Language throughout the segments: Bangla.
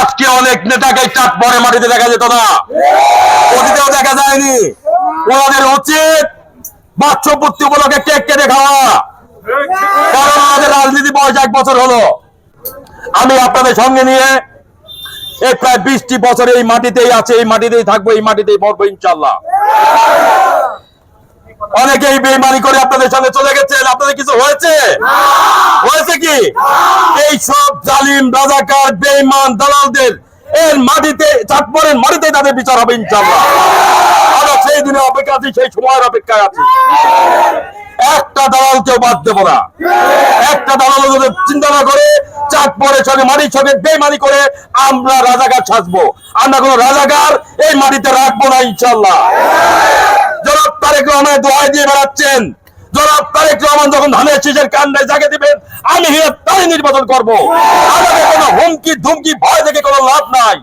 আজকে অনেক নেতাকে চাপ পরে মাটিতে দেখা যেত না। অতীতেও দেখা যায়নি। ওনাদের উচিত বাচ্চপূর্তি উপলক্ষে কেক কেটে খাওয়া। কারণ আমাদের রাজনীতি বয়স এক বছর হলো। আমি আপনাদের সঙ্গে নিয়ে এই প্রায় বিশটি বছর এই মাটিতেই আছে, এই মাটিতেই থাকব, এই মাটিতেই মরবো ইনশাল্লাহ অনেকেই বেইমানি করে আপনাদের সঙ্গে চলে গেছেন। আপনাদের কিছু হয়েছে? হয়েছে কি? এই সব জালিম রাজাকার বেইমান দালালদের এর মাটিতে চাঁদপুরের মাটিতে তাদের বিচার হবে ইনশাল্লাহ আমরা সেই দিনে অপেক্ষা আছি সেই সময়ের অপেক্ষায় আছি। একটা দালালকেও বাদ দেবো না। একটা দালাল যদি চিন্তা না করে চাঁদপুরের সঙ্গে মাটির সঙ্গে বেইমানি করে আমরা রাজাকার সাজবো। আমরা কোনো রাজাকার এই মাটিতে রাখব না ইনশাল্লাহ তারেক রহমান দোয়াই দিয়ে বেড়াচ্ছেন। জনাব তারেক রহমান যখন ধানের শীষের কান্ডে জাগে দিবেন, আমি হিরে তাই নির্বাচন করব। হুমকি, ধুমকি, ভয় থেকে কোনো লাভ নাই।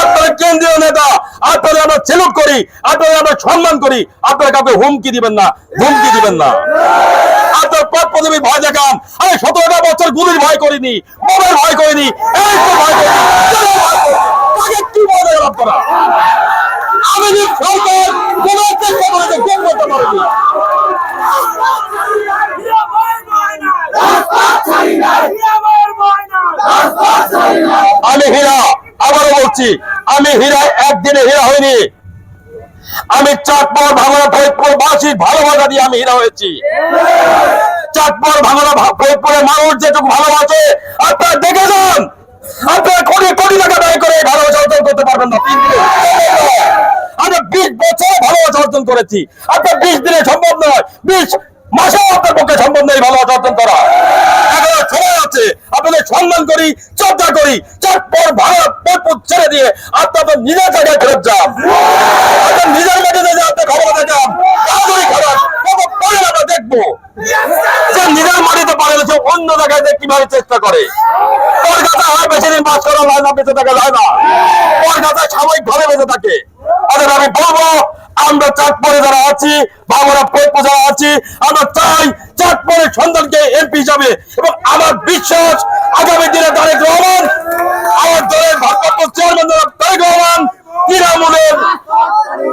আপনারা কেন্দ্রীয় নেতা আপনারা আমরা সেলুট করি আপনারা আমরা সম্মান করি, আপনারা কাউকে হুমকি দিবেন না, ধুমকি দিবেন না। আপনার পদ পদবী ভয় দেখান। আমি সতেরোটা বছর গুলির ভয় করিনি মোবাইল ভয় করিনি, এই তো ভয় করিনি? কাকে কি ভয় আমি কোন একটা খবরে গোল করতে পারেনি আমি হীরা বলছি আমি হীরা একদিনে হীরা হইনি। আমি চাঁদপুর ভাঙড়া ফরিদপুর বাসীর ভালোবাসা দিয়ে আমি হীরা হয়েছি। চাঁদপুর ভাঙড়া ভা- ফরিদপুরের মানুষ যেটুকু ভালোবাসে, আপনারা দেখে যান। আপনারা কোটি কোটি টাকা ব্যয় করে ভালোবাসা অর্জন করতে পারবেন না। আমরা বিশ বছর ভালোবাসা অর্জন করেছি। আপনার বিশ দিনে সম্ভব নয়। বিশ মাসেও আপনার পক্ষে সম্ভব নেই ভালোবাসা অর্জন করা। সময় আছে। আপনাদের সম্মান করি শ্রদ্ধা করি। চারপর ভারত ছেড়ে দিয়ে আপনাদের নিজের জায়গায় ফেরত যান। আপনার নিজের মাটিতে যে আপনি খবর দেখান তাড়াতাড়ি অন্য জায়গায় কীভাবে চেষ্টা করে। কলকাতা হয় বেশি দিন বাস করা হয় না, বেঁচে থাকা যায় না। কলকাতায় সাময়িক ভাবে বেঁচে থাকে। অতএব আমি বলব আমরা চাঁদপুরে যারা আছি বাংলা পৈপ্য যারা আছি, আমরা চাই চাঁদপুরের সন্তানকে এমপি হিসাবে। এবং আমার বিশ্বাস, আগামী দিনে তারেক রহমান, আমার দলের ভারপ্রাপ্ত চেয়ারম্যান তারেক রহমান তৃণমূলের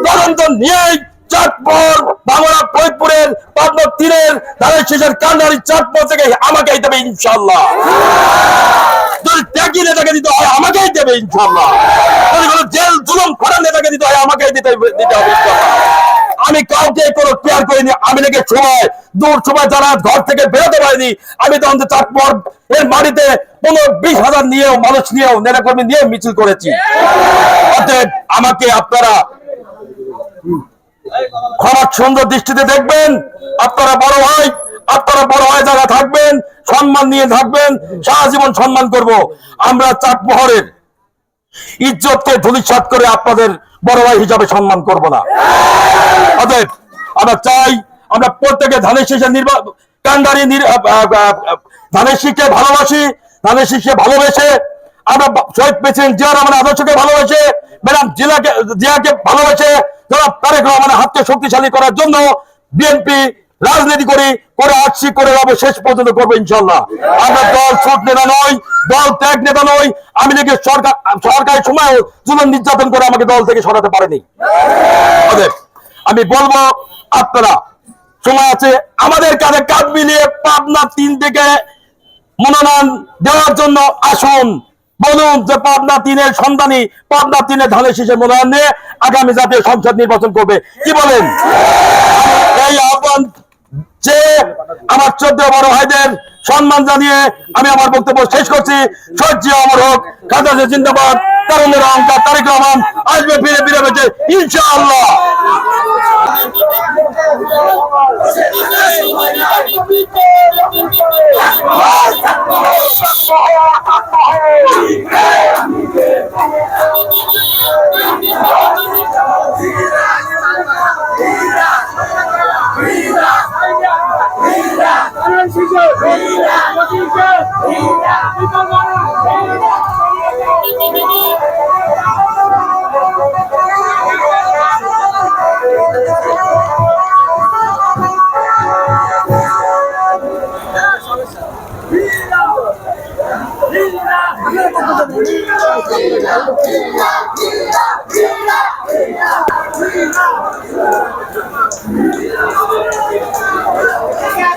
তদন্ত নিয়েই চাঁদপুর বাংলা ফরিদপুরের, পাবনা তীরের ধানের শেষের কান্ডারি চাঁদপুর থেকে আমাকে দিতে হবে ইনশাল্লাহ হয় হয় আমি কাউকে কোনো কেয়ার করিনি, আমি নাকি সময়, দূর সময়, যারা ঘর থেকে বেরোতে পারিনি, আমি তখন চাঁদপুর এর বাড়িতে পনেরো বিশ হাজার নিয়েও, মানুষ নিয়েও, নেতাকর্মী নিয়ে মিছিল করেছি। আমাকে আপনারা ক্ষমা সুন্দর দৃষ্টিতে দেখবেন, আপনারা বড় ভাই, আপনারা বড় ভাই যারা থাকবেন সম্মান নিয়ে থাকবেন, সারা জীবন সম্মান করব। আমরা চাটমোহরের ইজ্জতকে ধুলিসাত করে আপনাদের বড় ভাই হিসাবে সম্মান করব না। অতএব আমরা চাই, আমরা প্রত্যেকে ধানের নির্বাচন কান্ডারি ধানের শীষকে ভালোবাসি, ধানের শীষকে ভালোবেসে আমরা শহীদ প্রেসিডেন্ট জিয়া রহমান আদর্শকে ভালোবেসে ম্যাডাম জিলাকে, জিয়াকে ভালোবেসে যারা তারেক রহমানের হাতকে শক্তিশালী করার জন্য বিএনপি রাজনীতি করি, করে আসছি, করে যাব, শেষ পর্যন্ত করব ইনশাল্লাহ। আমরা দল ছোট নেতা নই, দল ত্যাগ নেতা নই। আমি নাকি সরকার, সরকারের সময় জুলুম নির্যাতন করে আমাকে দল থেকে সরাতে পারেনি। আমি বলব, আপনারা, সময় আছে, আমাদের কাঁধে কাঁধ মিলিয়ে পাবনা তিন থেকে মনোনয়ন দেওয়ার জন্য আসুন। বলুন যে পাবনা তিনের সন্ধানী, পাবনা তিনের ধানের শীষে মনোনয়ন নিয়ে আগামী জাতীয় সংসদ নির্বাচন করবে। কি বলেন? এই আহ্বান যে আমার চোদ্দ বড় ভাইদের সম্মান জানিয়ে আমি আমার বক্তব্য শেষ করছি। সহ্য অমর হোক খাজা জিন্দাবাদ তারুণের অহংকার, তারেক রহমান আসবে ফিরে ফিরে বেঁচে, ইনশাআল্লাহ। Yeah.